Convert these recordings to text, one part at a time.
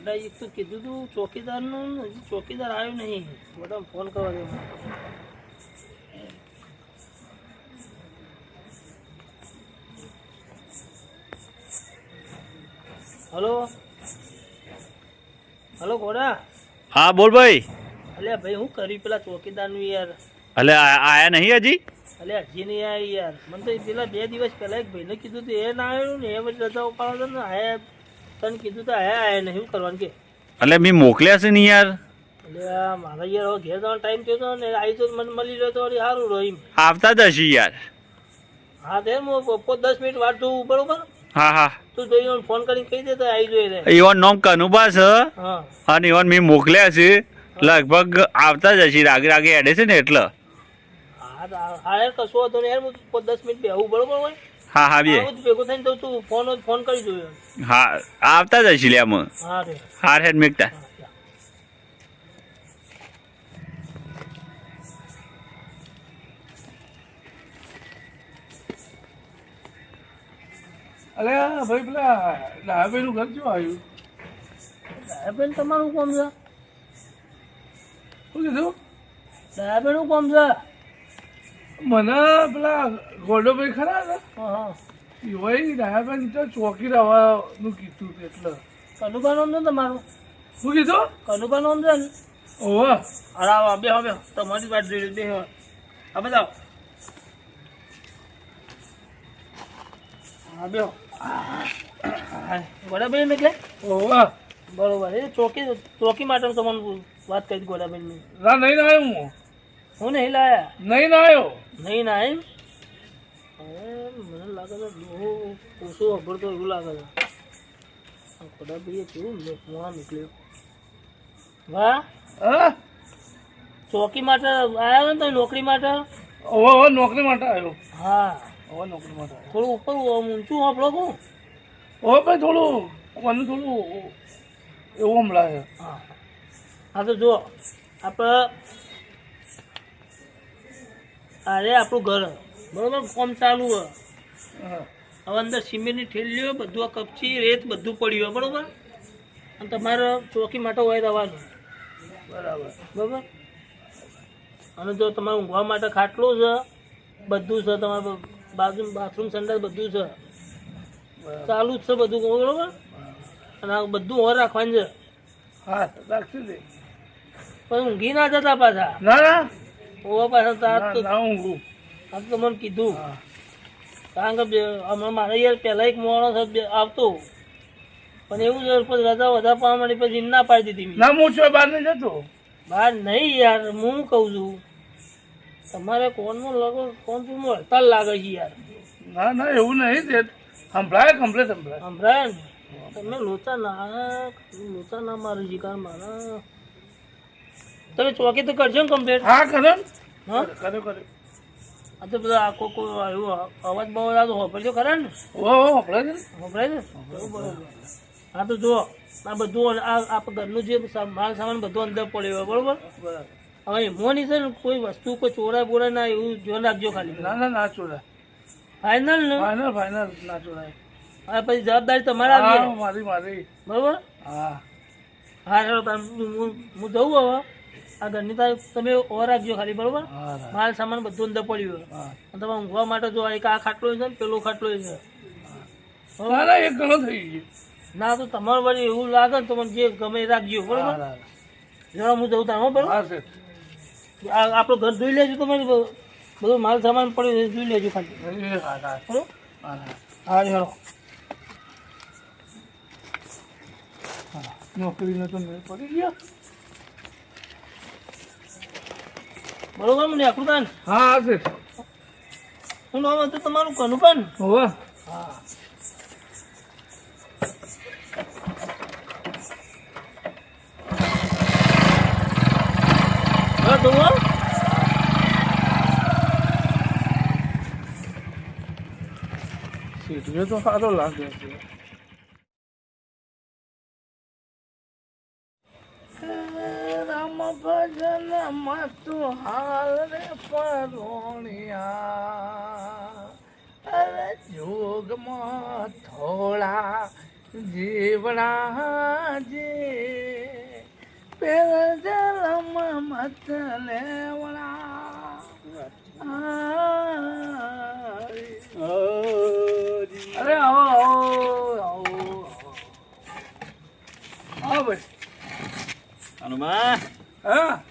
બધા એક તો કીધું તું ચોકીદારનું હજી ચોકીદાર આવ્યો નહીં. બધા ફોન કરવા દે. હલો? હલો ઘોડા? હા બોલ ભાઈ. અલ્યા ભાઈ હું કર્યું પેલા ચોકીદારનું યાર. અલે આયા નહીં હજી? અલ્યા હજી નહીં આવી યાર. મને તો પેલા બે દિવસ પહેલા એક ભાઈને કીધું તો એ ના આવ્યું ને એ પછી રજા ઉપાડો ને આયા તને કીધું તો આયા આયા ને શું કરવાનું કે? એટલે મેં મોકલ્યા છે ને યાર? એટલે મારા યાર ઘેર જવાનો ટાઈમ થયો તો ને આવી તો મને મળી રહ્યો તો સારું રહ્યો એમ. આવતા જ હશે યાર. હા તે હું બપોર દસ મિનિટ વાટ જોઉં બરોબર? હા હા. તું જોઈ ફોન કરીને કહી દે તો આવી જોઈ ઈવન નોમ કનુભા છે. હા. અને ઈવન મેં મોકલ્યા છે. લગભગ આવતા જ હશે રાગે રાગે એડે છે ને એટલે. હા હા યાર કશો હતો ને યાર હું દસ મિનિટ બેહું બરોબર હોય? હા હા બે. થઈને તો તું ફોન ફોન કરી જોયો હા આવતા જ હશે લે આમાં. હાર હેડ મેકતા. અરે ભાઈ પેલા ડાયાભાઈ નું ઘર કેવું આવ્યું? સાહેબેન તમારું કોમ છે? શું કીધું? સાહેબેનનું કોમ છે? મને પેલા ગોડોભાઈ ખરા ને એવાય ડાયાભાઈ તો ચોકી રહેવાનું કીધું એટલે. કનુભા નામ છે તમારું? શું કીધું? કનુભા નામ છે ને? ઓવા અરે આવો બે હવે તમારી વાત જોઈ બે આ બધા હા બે ગોડાબેન એટલે? ઓવા બરોબર. એ ચોકી ચોકી માટે તમને વાત કરી ગોડાબેનની. ના નહીં ના હું હું નહીં લાયા? નહીં ના આવ્યો નહીં ના એમ? મને લાગે છે બહુ ઓછો અભરતો એવું લાગે છે. આ ગોડાભાઈએ કેવું મોણા નીકળ્યો. વાહ? હા? ચોકી માટે આવ્યા ને તમે નોકરી માટે? ઓવા ઓવા નોકરી માટે આવ્યો. હા. ઓવા નોકરી માટે થોડું ઉપર ઊંચું આપણો કહું ઓહો ભાઈ થોડું મને થોડું એવું હમણાં હા. હા તો જો આપણે અરે આપણું ઘર. બરોબર કોમ ચાલુ હોય. હવે અંદર સિમેન્ટની ઠેલીઓ બધું આ કપચી રેત બધું પડ્યું હોય બરોબર? અને તમારે ચોકી માટે હોય રહેવાનું. બરાબર. બરોબર? અને જો તમારે ઊંઘવા માટે ખાટલો છે બધું છે તમારે બાજુ બાથરૂમ સંડાસ બધું છે. ચાલુ જ છે બધું બરોબર? અને આ બધું ઓર રાખવાનું છે. હા રાખશું દે પણ ઊંઘી ના જતા પાછા. ના ના. ઓવા પાછા તો આ તો ના તો મને કીધું. કારણ કે બે- હમણાં યાર પહેલા એક માણસ આવતો. પણ એવું છે પછી રજા વધારે પાડવા માંડી પછી ના પાડી દીધી ના હું છું બહાર નહીં જતો. બહાર નહીં યાર હું કહું છું. તમારે કોણનું લાગો કોણ તું હડતાલ લાગે છે યાર. ના ના એવું નહીં તે સંભળાય કમ્પ્લેટ સંભળાય. સંભળાય ને. તમે લોચા ના લોચા ના મારું શિકાર મારા તમે ચોકી તો કરજો ને કમ્પ્લેટ હા કરો. હા? કરો કરો આ તો બધા આખો કોઈ આવ્યું અવાજ બહુ આવતો હોપડજો ખરા ને. ઓ સંભળાય છે? વપરાય હા તો જુઓ આ બધું આ ઘરનું જે માલ સામાન બધું અંદર પડ્યો બરોબર? હવે નહીં છે ને કોઈ વસ્તુ કોઈ ચોરાય બોરાય ના એવું જોઈ રાખજો ખાલી. ના ના ના ચોરાય ફાઇનલ ને? ફાઇનલ ફાઇનલ ના ચોરાય. હા પછી જવાબદારી તમારે આવી મારી મારી. બરોબર? હા. હા ચાલો હું હું- હું જઉં હવે. આ ઘરની તાર તમે ઓર રાખજો ખાલી બરોબર? માલ સામાન બધું અંદર પડ્યું અને તમારે ઊંઘવા માટે જો એક આ ખાટલો છે ને પેલો ખાટલો છે. ના ના એક ઘણો થઈ ગયો. ના તો તમારે વળી એવું લાગે ને તો મને જે ગમે રાખજો બરોબર? જરા હું જઉં તાર હો બરોબર? આપણો છે આ આપણું ઘર જોઈ લેજો તમે બધું. માલ સામાન પડ્યો છે જોઈ લેજો ખાલી. હા ચાલો નોકરીનો તો મેળ પડી ગયો? બરોબર મને આખું તાન હા હા શું નામ હતું તમારું? કનુપન? હોવે. હા તો હો. તો સારો લાગે છે. ભજન મતું હાલ રે પરોણિયા અરે જોગમાં થોડા જીવડા જે પેલા જલમ મત લેવડા અરે આવો આવો. આવો ભાઈ. હનુમાન. હા.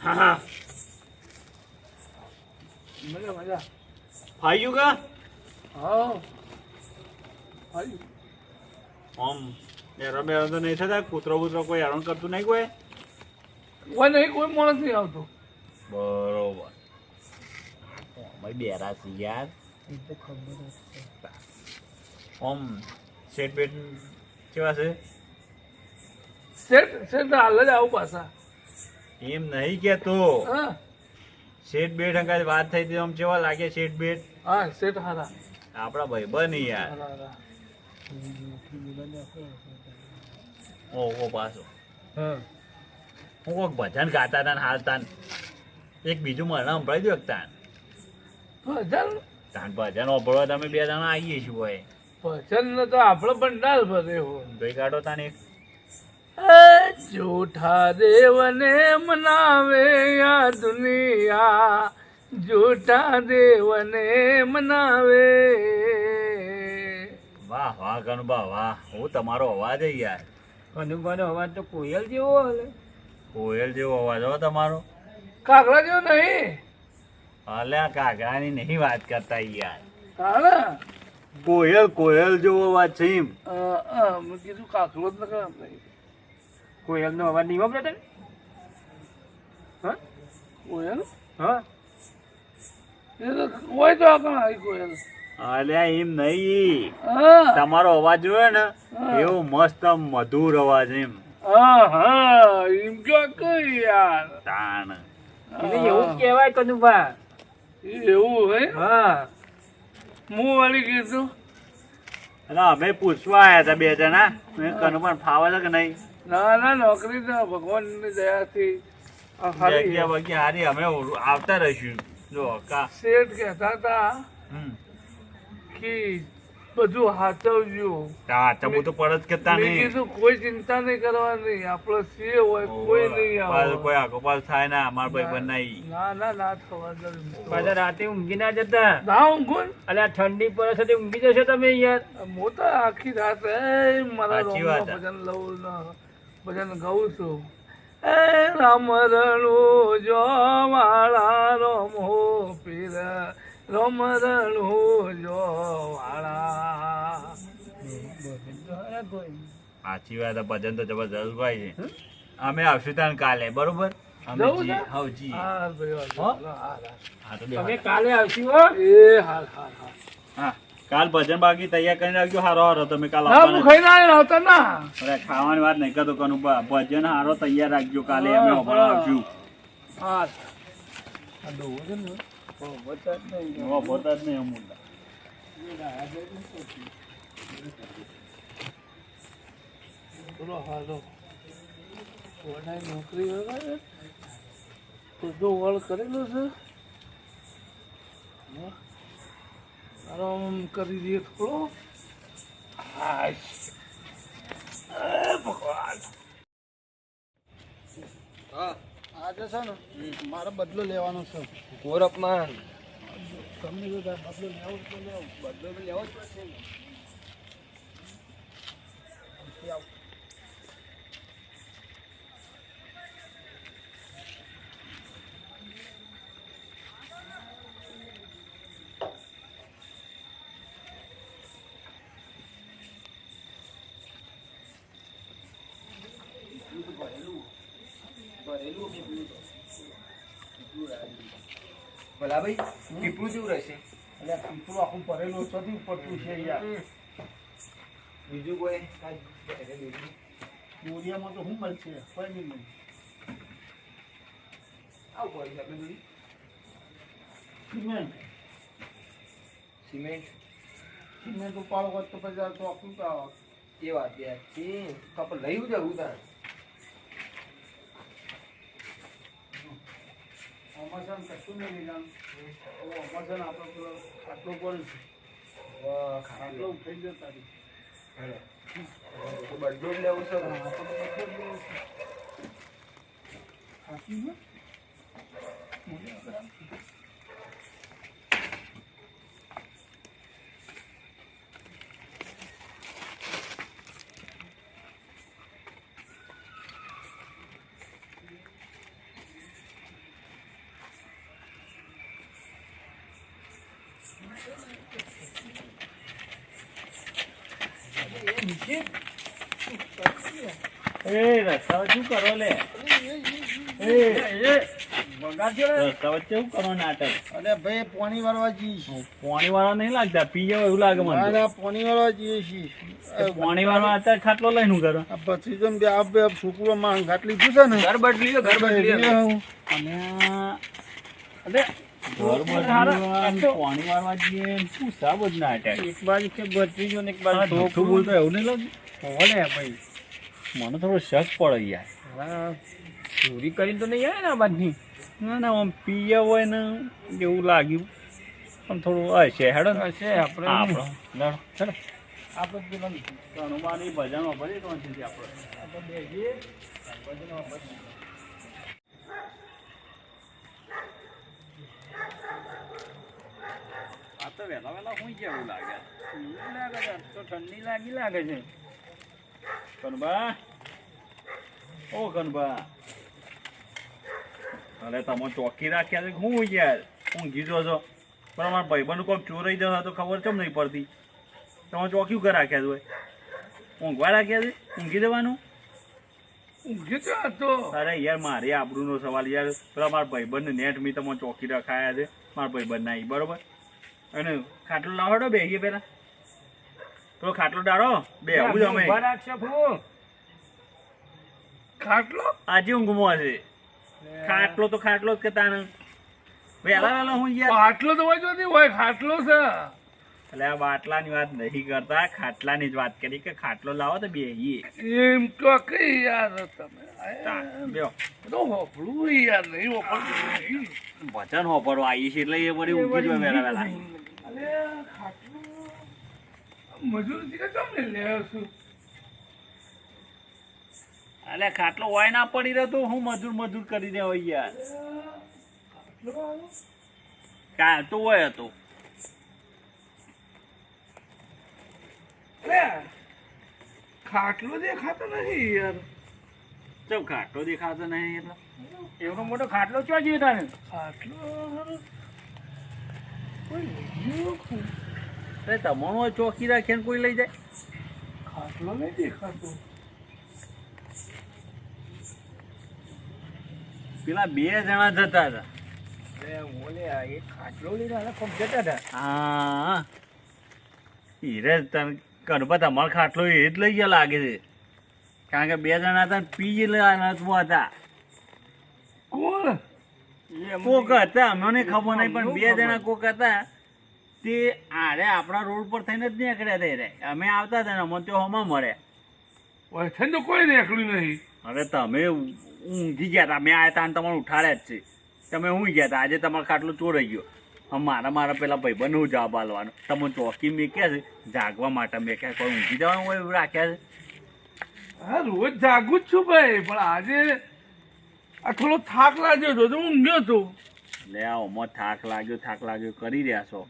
હા મજા મજા. ફાઈ કા? હા. હેરાન બેરાન તો નહીં થતા કૂતરો બૂતરો કોઈ હેરાન કરતું નહીં કોઈ? કોઈ નહીં કોઈ માણસ નહીં આવતો. બરોબર. ભાઈ બેરા છે યાર. એ તો ખબર જ છે. સેટ બેટ કેવા છે? સેટ સેટ હાલ જ આવું પાછા. એમ નહીં કેતો હા. શેઠ બેટ અંગાજ વાત થઈ હતી આમ કેવા લાગે શેઠ બેટ હા શેઠ હારા. આપણા ભાઈ બની યાર. ઓહો પાછો. હું. કોઈક ભજન ગાતા હતા હાલતા એક બીજું મને સંભળાઈ દો તાન ભજન? તાન ભજન ઓભળવા તમે બે જણા આવીએ છીએ ભાઈ. ભજન તો આપણો પંડાલ ભરે હોય. ભાઈ કાઢો તાન એક. જૂઠા દેવને મનાવે આ દુનિયા. જૂઠા દેવને મનાવે. વાહ વાહ કનુભા વાહ. હું તમારો અવાજ યાર. અનુભાનો અવાજ તો કોયલ જેવો હલે. કોયલ જેવો અવાજ હો તમારો. કાગડા જેવો નહીં. અલ્યા કાગડાની નહીં વાત કરતા યાર. કાળા કોયલ કોયલ જેવો અવાજ છે એમ. મેં કીધું કાકડો જ નકર નહીં કોયલ નો અવાજ નહીં વાપરતા હા? કોયલ હા? એ તો કોઈ તો કોયલ અલ્યા એમ નહીં. તમારો અવાજ જોયો ને એવો મસ્ત મધુર અવાજ એમ. એમ ક્યાં કઈ યાર. તાણ. એટલે એવું કહેવાય કનુભા. એવું હે? હા. હું વળી કીધું? અમે પૂછવા આવ્યા હતા બે જણા. મેં કનું પણ ફાવે છે કે નહીં? ના ના નોકરી તો ભગવાનની દયાથી. જગ્યા બગ્યા હારી અમે આવતા રહીશું. જો કા. શેઠ કહેતા હતા કે બધું હાચવજો. તા તમુ તો પરત કરતા નહીં. કીધું કોઈ ચિંતા નહીં કરવાની આપણો સીએ હોય કોઈ નહીં પાછું આવે. કોઈ આગોપાલ થાય ના અમાર ભાઈ બન નહીં ના ના ના થવા દે પાછા રાતે ઊંઘી ના જતા? ના ઊંઘો. અલે ઠંડી પડે છે ઊંઘી જશો તમે યાર. મોટા આખી રાત એ મારા. ભજન લઉં ને. ભજન ગાઉં છું. એ રમરણું જો વાળા રમો પીર રોમ જો વાળા. સાચી વાત ભજન તો જબરજસ્ત ભાઈ છે. અમે આવશું ત્યાં કાલે બરોબર? હા હો? હા, હા. હા કાલે આવશું હો? હાલ. હા. કાલ ભજન બાકી તૈયાર કરીને રાખજો હારો હારો તમે કાલ ના હું ખાઈને આવ્યો ના અરે ખાવાની વાત નહીં કરતો કનુ ભજન હારો તૈયાર રાખજો કાલે અમે હા, ઓભળવા હા. નોકરી કરેલો છે? આરામ કરી દઈએ થોડો. ભગવાન. આજે છે ને મારે બદલો લેવાનો છે. ગોરખમાં તમને જો બદલો લેવો તો લેવો બદલો લેવો જ પડશે ને. ભલા ભાઈ પીપળું જેવું રહેશે. એટલે પીપળું આખું ભરેલું ચોથી પડતું છે યાર. બીજું કોઈ? યુરિયામાં તો શું મળશે? કોઈ નહીં મળે. આવું પડે આપણે બધી સિમેન્ટ. સિમેન્ટ? સિમેન્ટ ઉપાડો તો પછી તો આખું. એ વાત યાર કપડ લઈ જવું તાર મસાન કશું નહીં લીધા ઓલો મસાન આપણો પેલો આટલો પણ છે આટલો થઈ ગયો તારી બધું લેવું છે ખાસી એ રસ્તા શું કરો લે એ રસ્તા કરો નાટક અરે ભાઈ પાણી વાળવા જઈએ પાણી નહીં લાગતા પી જાવ એવું લાગે મને. ના પાણી વાળવા જઈએ છીએ. પોણી વાળવા અત્યારે ખાટલો લઈને હું કરો પછી જેમ કે આ બે છોકરો માં ખાટલી પૂછે ને ઘર બદલી ઘર બદલી અને અરે પાણી વાળવા જઈએ શું સાબ જ નાટક એક બાજુ કે ભત્રીજો ને એક બાજુ જુઠ્ઠું બોલતો એવું નહીં લાગે? હોને ભાઈ. મને થોડો શક પડે યાર. ચોરી કરીને તો નહીં આવે ને આ બાજની? ના ના આમ પીએ હોય ને એવું લાગ્યું. આમ થોડું હશે હેડો હશે આપણે. આપણો. લડો હેડો. આપણે પેલા એ ભજન વાપરીએ તો આપણે. આ તો વહેલા વહેલા હું જેવું લાગે. લાગે છે તો ઠંડી લાગી લાગે છે. કનબા. ઓ કનબા. અરે તમે ચોકી રાખ્યા છે હું યાર? ઊંઘી જો છો. પણ અમારા ભાઈબંધ કોઈક ચોરાઈ જશે તો ખબર કેમ નહીં પડતી? તમે ચોકી ઉપર રાખ્યા છે ઊંઘવા રાખ્યા છે? ઊંઘી દેવાનું ઊંઘી તો હતો અરે યાર મારે આબરૂનો સવાલ યાર. પેલા મારા ભાઈબંધ નેટ મી તમે ચોકી રખાયા છે. મારા ભાઈબંધ ના બરોબર? અને ખાટલો લાવડો બેહીએ પેલા. તો ખાટલો ડાળો બે આવું જ અમે. રાખશે ફૂ. ખાટલો? આજે ઊંઘમાં છે. ખાટલો તો ખાટલો જ કે તાને વેલા વેલા હું યાર ખાટલો તો હોય નથી હોય ખાટલો છે. એટલે આ બાટલાની વાત નહીં કરતા. ખાટલાની જ વાત કરી કે ખાટલો લાવો તો બેહીએ. એમ તો કઈ યાર તમે. બેહો. તો હોપડું યાર નહીં હોપડું ભજન આવી છે એટલે એ વળી ઊંઘી જ વેલા વહેલા અલે ખાટલો. મજૂરી કે તમને લે છું? અલે ખાટલો હોય ના પડી રહ્યો તો હું મજૂર મજૂર કરી દે હોય યાર. કાલ તો હોય હતો. ખાટલો દેખાતો નથી યાર. ચમ ખાટલો દેખાતો નહીં એટલે? એવડો મોટો ખાટલો ક્યાં જોઈએ તાને ખાટલો અરે તમારો ચોકી રાખીને કોઈ લઈ જાય? ખાટલો નહીં દેખાતો. પેલા બે જણા જતા હતા. ખાટલો એ જ લઈ ગયા લાગે છે. કારણ કે બે જણા હતા પી જ હતા કોણ? કોક હતા અમને ખબર નહીં પણ બે જણા કોક હતા તે આરે આપણા રોડ પર થઈને જ નીકળ્યા હતા રે અમે આવતા હતા ને અમને તો હમણાં મળે. વૈથન તો કોઈ નીકળ્યું નહીં. અરે તમે ઊંઘી ગયા હતા. મેં આવ્યા હતા અને તમારે ઉઠાડ્યા જ છે. તમે ઊંઘી ગયા હતા. આજે તમારો ખાટલો ચોરાઈ ગયો. હા મારા મારા પેલા ભાઈબંધ હું જવાબ આલવાનો તમે ચોકી મેક્યા છે? જાગવા માટે મેક્યા કોઈ ઊંઘી જવાનું હોય એવું રાખ્યા છે? હા રોજ જાગું જ છું ભાઈ પણ આજે આ થોડો થાક લાગ્યો હતો તો ઊંઘ્યો હતો લે આ ઓમાં થાક લાગ્યો થાક લાગ્યો કરી રહ્યા છો.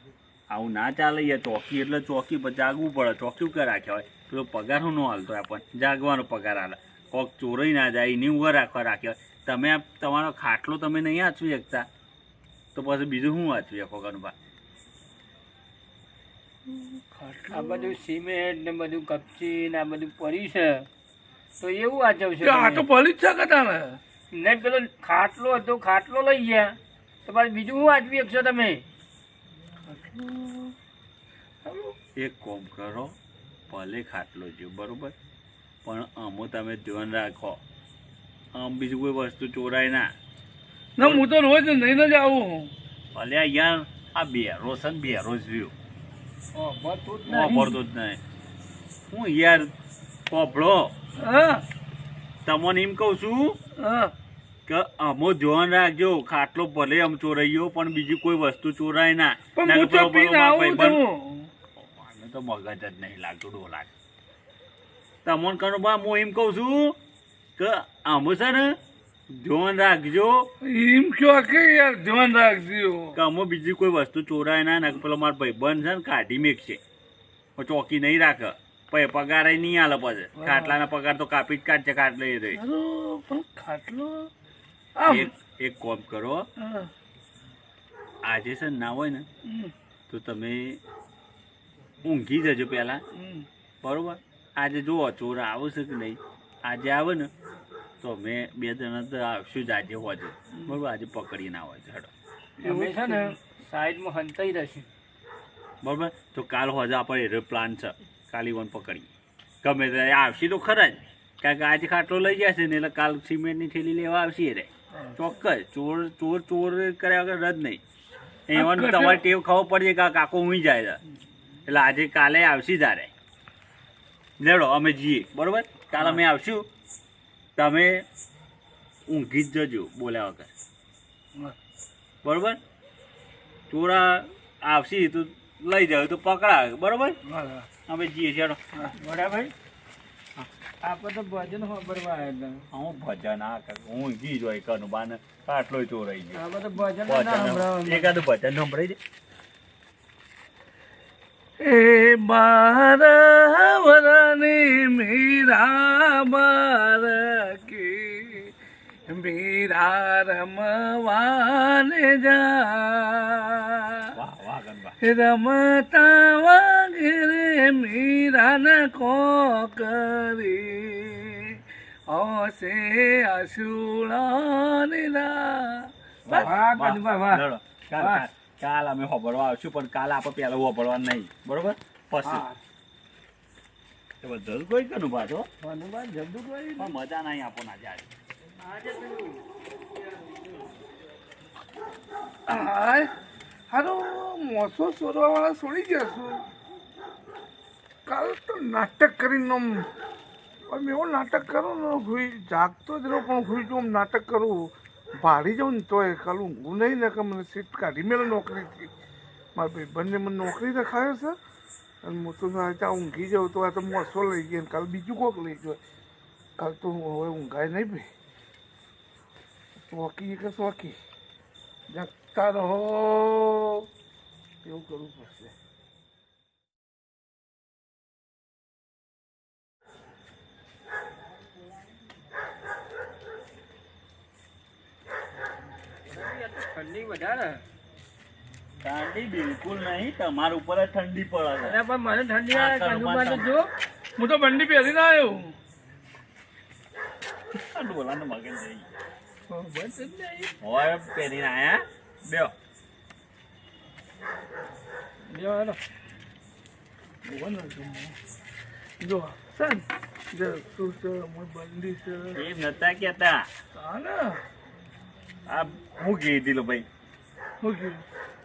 આવું ના ચાલે યાર ચોકી એટલે ચોકી પર જાગવું પડે ચોકી ઉપર રાખ્યા હોય. પેલો પગાર હું ન હાલતો આપણને જાગવાનો પગાર હાલે. કોક ચોરી ના જાય એની ઉપર રાખવા રાખ્યો હોય. તમે આ તમારો ખાટલો તમે નહીં વાંચવી શકતા. તો પછી બીજું શું વાંચવી શકો કનુભા આ બધું સિમેન્ટ ને બધું કપચી ને આ બધું પડ્યું છે. તો એવું વાંચવશે આ તો પડી જ શકે તાને ને પેલો ખાટલો હતો ખાટલો લઈ ગયા. તો પાછું બીજું શું વાંચવી શકશો તમે? એક કોમ કરો ભલે ખાટલો જો બરોબર? પણ આમો તમે ધ્યાન રાખો. આમ બીજું કોઈ વસ્તુ ચોરાય ના. ના હું તો રોજ નહીં જ આવું ભલે અહીંયા આ બે રોશન બે રોજ રહ્યો. વાપરતું જ નહીં. વાપરતો જ નહીં. હું યાર પોપડો હા. તમને એમ કહું છું હા. કે અમો ધ્યાન રાખજો. ખાટલો ભલે આમ ચોરાઈ પણ બીજી કોઈ વસ્તુ ચોરાય ના. મને તો મગજ જ નહીં લાગતું ડોલા તમને કરો બા હું એમ કહું છું કે આમ છે ને ધ્યાન રાખજો. એમ કયો કે યાર ધ્યાન રાખજો. કે આમાં બીજી કોઈ વસ્તુ ચોરાય ના ના પેલો મારો ભાઈબંધ છે ને કાઢી મેકશે. છે ચોકી નહીં રાખે. પછી પગાર નહીં આલે પછી. ખાટલાના પગાર તો કાપી જ કાઢશે ખાટલો એ રહી. ખાટલો એક એક કોમ કરો. હા, આજે છે ને ના હોય ને તો તમે ઊંઘી જજો પહેલાં. બરોબર? આજે જુઓ ચોર આવશે કે નહીં? આજે આવે ને તો અમે બે જણા તો આવશું જ આજે હોજે. બરોબર? આજે પકડી ના હોય હેડો અમે છે ને સાઈડમાં હંતાઈ રહેશે. બરોબર? તો કાલ હોજે આપણે એરો પ્લાન છે. કાલી વન પકડીએ. ગમે તે આવશે તો ખરા જ. કારણ કે આજે ખાટલો લઈ જશે ને એટલે કાલ સિમેન્ટની થેલી લેવા આવશે રે. ચોક્કસ. ચોર ચોર ચોર કર્યા વગર રદ નહીં. એવાનું તમારે ટેવ ખબર પડશે કે કાકો હું જાય એટલે આજે કાલે આવશે તારે. લેડો અમે જઈએ. બરોબર? કાલે અમે આવશું. તમે ઊંઘી જ જજો બોલ્યા વગર. બરોબર? ચોરા આવશે તો લઈ જાવ તો પકડાવે. બરોબર? અમે જઈએ ચાલો બરાબર આપણે તો ભજન સાંભળવા આવ્યા હતા હું ભજન આ કાકા ઊંઘી જ હોય કનું બાને આટલો ચોરાઈ ગયો. આપણે તો ભજન ના ભજન એકાદું ભજન સંભળાઈ દે. એ બારવરની મીરા બાર કે મીરા રમવાને જા. વાહ વાહ રમતા મીરાને કોકરી હસે અસુળાની રા વાહ કનુભા વાહ. લડો કાલ અમે હોભળવા આવશું પણ કાલ આપણે પહેલા હોભળવા નહીં. બરોબર? પછી. બધું કોઈ કનું પાછો? કનુભા જબદુ મજા નહીં આપો ના જાય. હાય. હારો મોસો સોરવા વાળા છોડી ગયા છું. કાલ તો નાટક કરીને આમ આમ એવું નાટક કરું ને ભૂઈ જાગતો જ રહું પણ ભૂઈ જો આમ નાટક કરું, ભાડી જાઉં ને તોય કાલ ઊંઘું નહીં ને કે મને સીટ કાઢી મેળ નોકરીથી. મારા ભાઈ બંને મને નોકરી રખાયો છે અને હું તો ત્યાં ઊંઘી જાઉં તો આ તો મોસો લઈ ગયો કાલ બીજું કોક લઈ જાય કાલ તો હવે ઊંઘાય નહીં ભાઈ. શોકી કે શોકી જગતા રહો. એવું કરવું પડશે. ઠંડી વધારે. ઠંડી બિલકુલ નહીં તમારા ઉપર જ ઠંડી પડે છે. અરે પણ મને ઠંડી આવે ઠંડુ માટે જો. હું તો બંડી પહેરીને આવ્યો ડોલાનું મગજ જઈ બસ હોય પહેરીને આયા બેઓ હેલો. જુઓ. જો સન જો શું છે હું બંડી છે. એ નતા કેતા હા ને. આ હું કીધી લો ભાઈ? શું કહ્યું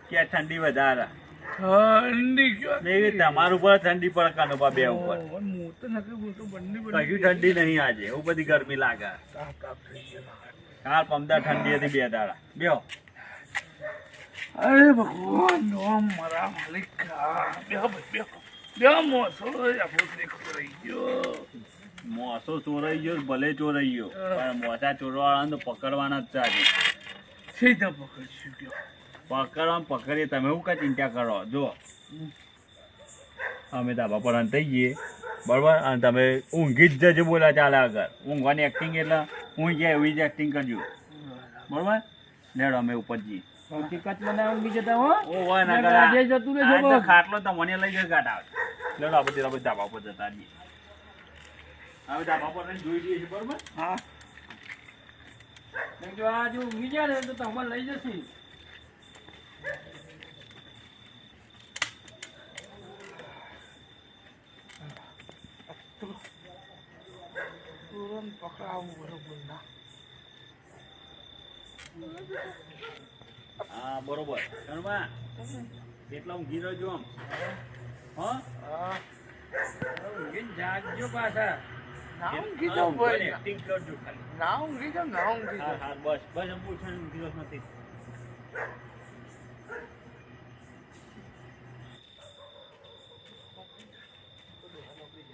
કે ઠંડી વધારે? ઠંડી ક્યાં? ને એવી તમારા ઉપર ઠંડી પડે કાનોબા બે ઉપર. હું તો નથી હું તો કશું ઠંડી નહીં આજે એવું બધી ગરમી લાગે. તાપ તાપ થઈ ગયેલા. કાલ પમદા ઠંડી હતી બે દાડા. બેહો. અરે ભગવાન નો મારા માલિક. બે બેહો બેહો. મોસો આપણો રહી ગયો. મોસો ચોરાઈ ગયો ભલે ચોરાઈ ગયો પણ મોસા ચોરવાળાને તો પકડવાના જ છે આજે સીધા પકડશું ગયો પકડવા પકડીએ તમે એવું કઈ ચિંતા કરો? જો અમે ધાબા પર અંતાઈ જઈએ બરાબર? અને તમે ઊંઘી જ જજો બોલા ચાલે આગળ. ઊંઘવાની એક્ટિંગ એટલે હું જાય એવી જ એક્ટિંગ કરજો. બરાબર? લેડો અમે ઉપર જઈએ. હકીકત મને ઊંઘી જતા હો. ઓ હોય ના આજે જતું ખાટલો લઈ ગયો ગાટ લેડો આપણે ધાબા પર જતા રહીએ. હવે ધાબા પર જોઈ લઈએ છીએ બરોબર? હા. કીધું આ જો ઊંઘી જાય ને તો તમારે લઈ જશે. તુરંત પકડાવું બરોબર ના. હા બરોબર. શર્મા કેટલા હું ગીરો છું આમ? હા? હા. ઊંઘીને જાગજો પાછા. ના ઊંઘી જાઉં ભાઈ એક્ટિંગ કરજો ખાલી ના ઊંઘી જાઉં ના ઊંઘી હા જાઉં હા બસ બસ એમ પૂછવાનું દિવસ નથી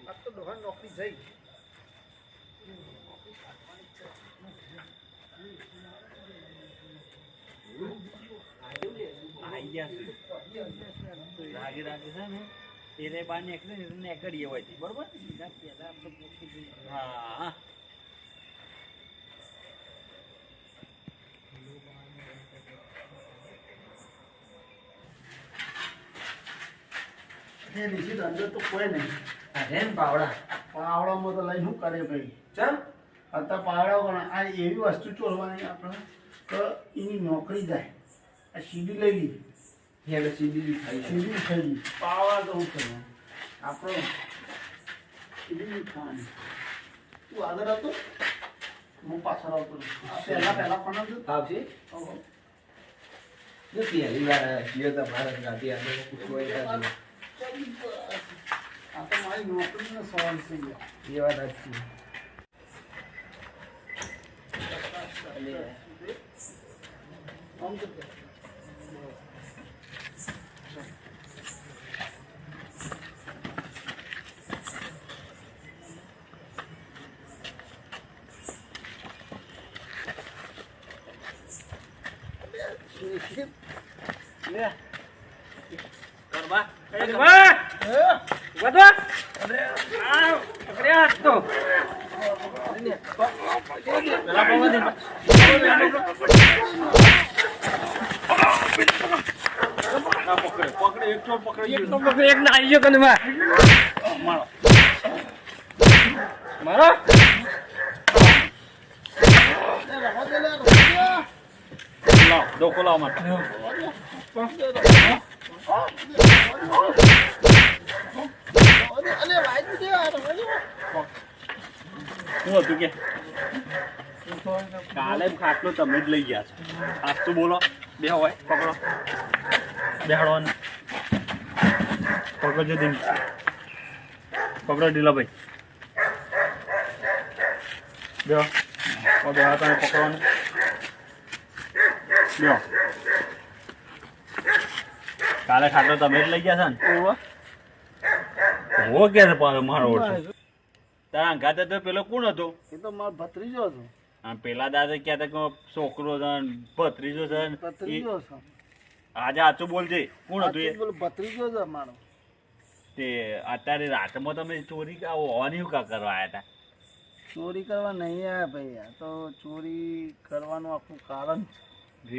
આ તો ડોહા નોકરી જઈ આઈ ગયા છે રાગે રાગે છે ને એને બહાર નીકળે ને નીકળીએ હોય બરોબર? હા. એ નિશ્ચિત અંદર તો કોઈ નહીં. અરે પાવડા પાવડામાં તો લઈને શું કરે ભાઈ? ચાલ અત્યારે પાવડા પણ આ એવી વસ્તુ ચોરવાની આપણે તો એની નોકરી જાય. આ સીડી લઈ લી. હેલો સીધી ખાઈ સીડી થઈ પાવા તો કરવાનું આપણે સીડી ખાવાની. તું આગળ હતો હું પાછળ આવતો. પહેલા પહેલા પણ આવજો આવશે. જો પહેલી વાર તો ભારત ગાડી આપણે પૂછવું આ તો મારી નોકરીનો સવાલ છે એ વાત સાચી. આમ તો લે કરવા પકડે પકડે એક તો પકડી એક નાઈ ગયો કને મારો મારો. ડોકો શું હતું કે? કાલે ખાટલો તમે જ લઈ ગયા છો. ખાસ તો બોલો. બે હોય પકડો. બેહાડો પકડજો દિન પકડો ઢીલાભાઈ. બે ઓ બે હાથ તમે પકડવાનું બે કાલે ખાટલો તમે જ લઈ ગયા છો ને? હો? કે છે મારો ઓળખો તારા અંગાતે તો પેલો કોણ હતો? એ તો મારો ભત્રીજો હતો. પેલા દાદા કહેતા કે છોકરો છે ભત્રીજો છે ભત્રીજો છે આજે આચું બોલજે. કોણ હતું એ? બોલો ભત્રીજો છે મારો. તે અત્યારે રાતમાં તમે ચોરી કા હોવાની કા કરવા આવ્યા હતા ચોરી કરવા નહીં આવ્યા ભાઈ આ તો ચોરી કરવાનું આખું કારણ છે.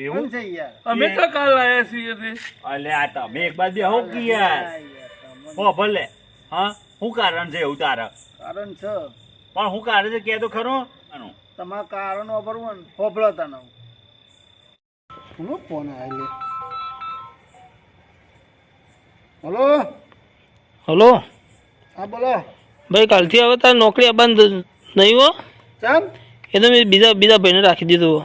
એવું? છે યાર. અમે તો કાલ લાયા છીએ તે? અલે આ તમે એક બાદ બેહો કે યાર? હો ભલે. હા? શું કારણ છે એવું તારા? કારણ છે. પણ હું કારણ છે? કે તો ખરો? આનું. તમારા કારણ વાપરવું ને હોભળો તને હું. ફોન આવે હલો? હલો? હા બોલો. ભાઈ કાલથી હવે તારે નોકરી બંધ નહીં હો. ચમ? એ તો મેં બીજા બીજા ભાઈને રાખી દીધું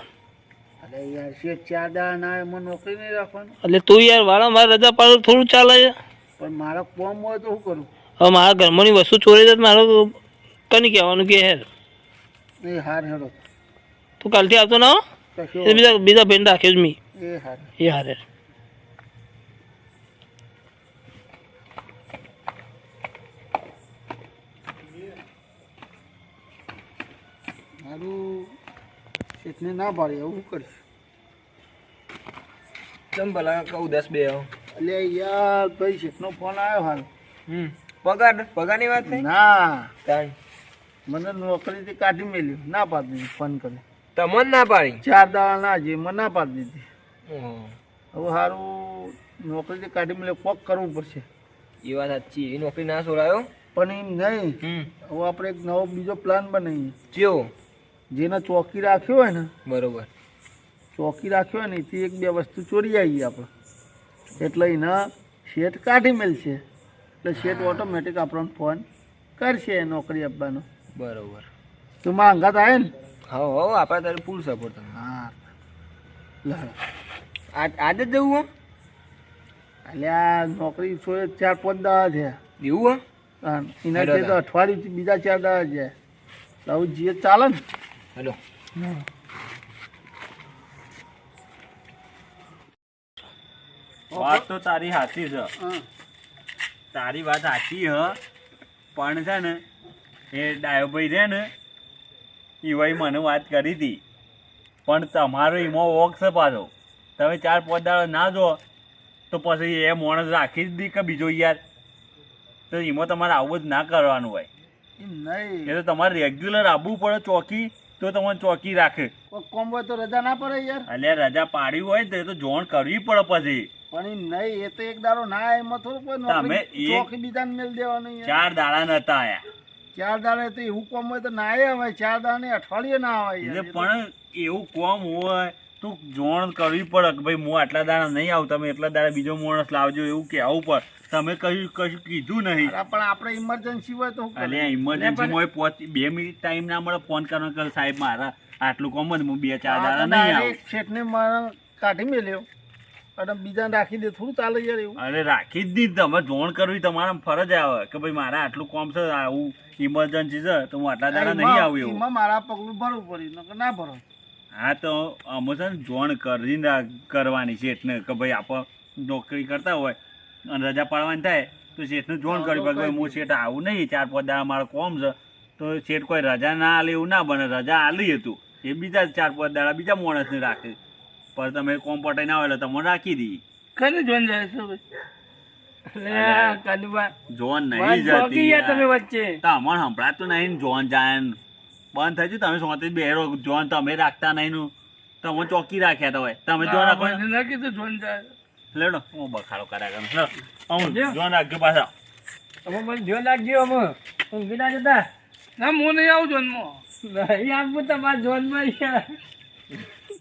અરે યાર શેઠ ચાર દાડા ના એમાં નોકરી નહીં રાખવાની. એટલે તું યાર વારંવાર રજા પાડો થોડું ચાલે. છે પણ મારા કોમ હોય તો શું કરું? હવે મારા ઘરમાંની વસ્તુ ચોરી જાય મારે કની કહેવાનું કે હેર? એ હાર હેડો. તું કાલથી આવતો ના બીજા બીજા ભાઈને રાખ્યો જ મી. એ હાર. એ હારે. મારું શેઠને ના પાડે એવું કરીશ? ચમ ભલા કહું દસ બે એટલે યાર ભાઈ શેઠનો ફોન આવ્યો હાલ? હમ પગાર પગારની વાત નહીં ના. કાંઈ મને નોકરીથી કાઢી મેલ્યું. ના પાડી ફોન કર્યો તમને ના પાડી? ચાર દાડા ના જે મને ના પાડી દીધી. હવે સારું નોકરીથી કાઢી મેલ્યો કોક કરવું પડશે. એ વાત સાચી. એ નોકરી ના છોડાયો? પણ એમ નહીં. હમ. હવે આપણે એક નવો બીજો પ્લાન બનાવીએ. ચેવો જેને ચોકી રાખ્યો હોય ને બરોબર. ચોકી રાખ્યો હોય ને એથી એક બે વસ્તુ ચોરી આવી આપણે. એટલે એના શેઠ કાઢી મેળશે એટલે શેઠ ઓટોમેટિક આપણને ફોન કરશે નોકરી આપવાનો. બરોબર. તું માં અંગાત આવે ને? હા હો આપણે તારે ફૂલ સપોર્ટ હા. આજે જ જવું હો? એટલે આ નોકરી છો ચાર પાંચ દાડા છે. એવું હા, એના તો અઠવાડિયું બીજા ચાર દાડા છે. આવું જે ચાલે ને? હેલો. વાત તો તારી સાચી છે. તારી વાત સાચી હ પણ છે ને એ ડાયોભાઈ છે ને એવાય મને વાત કરી હતી. પણ તમારો ઈમો વોક છે પાછો. તમે ચાર પાંચ દાડો ના જો તો પછી એ માણસ રાખી જ દી કે બીજો યાર. તો એમાં તમારે આવું જ ના કરવાનું હોય. નહીં. એ તો તમારે રેગ્યુલર આવવું પડે ચોકી તો તમારે ચોકી રાખે. કોમ હોય તો રજા ના પડે યાર. એટલે રજા પાડી હોય તો એ તો જોણ કરવી પડે પછી. પણ નહીં એ તો એક દાડો ના એમાં થોડું પણ તમે ચોકી બીજાને મેલ દેવાનું. ચાર દાડા નતા આયા. ચાર દાડે તો એવું કોમ હોય તો ના આવે ચાર દાડે અઠવાડિયે ના આવે એટલે પણ એવું કોમ હોય તું જોણ કરવી પડે કે ભાઈ હું આટલા દાડા નહીં આવું તમે એટલા દાડા બીજો માણસ લાવજો એવું કહેવું પડે. તમે કહ્યું કશું કીધું નહીં. પણ આપણે ઇમરજન્સી હોય તો અરે ઇમરજન્સી હોય પહોંચી બે મિનિટ ટાઈમ ના મળે ફોન કરવાનો કે સાહેબ મારા આટલું કોમ જ હું બે ચાર દાડા નહીં આવું. શેઠને મારા કાઢી મેલ્યો. અને બીજાને રાખી દે થોડું ચાલે યાર એવું. અરે રાખી જ નહીં તમે જોણ કરવી તમારા ફરજ આવે કે ભાઈ મારે આટલું કોમ છે આવું ઇમરજન્સી છે તો હું આટલા દાડા નહીં આવું એવું. એમાં મારા પગલું ભરવું પડ્યું ના ભરો. હા તો અમે છે ને જોણ કરીને કરવાની છે એટલે કે ભાઈ આપણે નોકરી કરતા હોય અને રજા પાડવાની થાય તો શેઠને જોણ કરવી પડે કે ભાઈ હું શેઠ આવું નહીં ચાર પાંચ દાડા મારો કોમ છે તો શેઠ કોઈ રજા ના આલે એવું ના બને. રજા આલી હતું. એ બીજા ચાર પાંચ દાડા બીજા માણસને રાખે. પણ તમે કોમ પટાઈ ના હોય એટલે તમને રાખી દી કને જોઈને જાય છે. જોન નહીં જતી તમે. વચ્ચે. તમને સંભળાતું નહીં જોન જાય. બંધ થઈ ગયું. તમે સોંતી બેરો જોન તમે રાખતા નહીં તમે ચોકી રાખ્યા તો હોય. તમે જોન રાખો કીધું જોઈને જાય લેડો હું બખાડો કર્યા કરું. હું. જોન રાખજો પાછા. અમે મને જો લાગજો અમે. ઊંઘી ના જતા. ના હું નહીં આવું જોનમાં. નહીં આપવું તમારા જોનમાં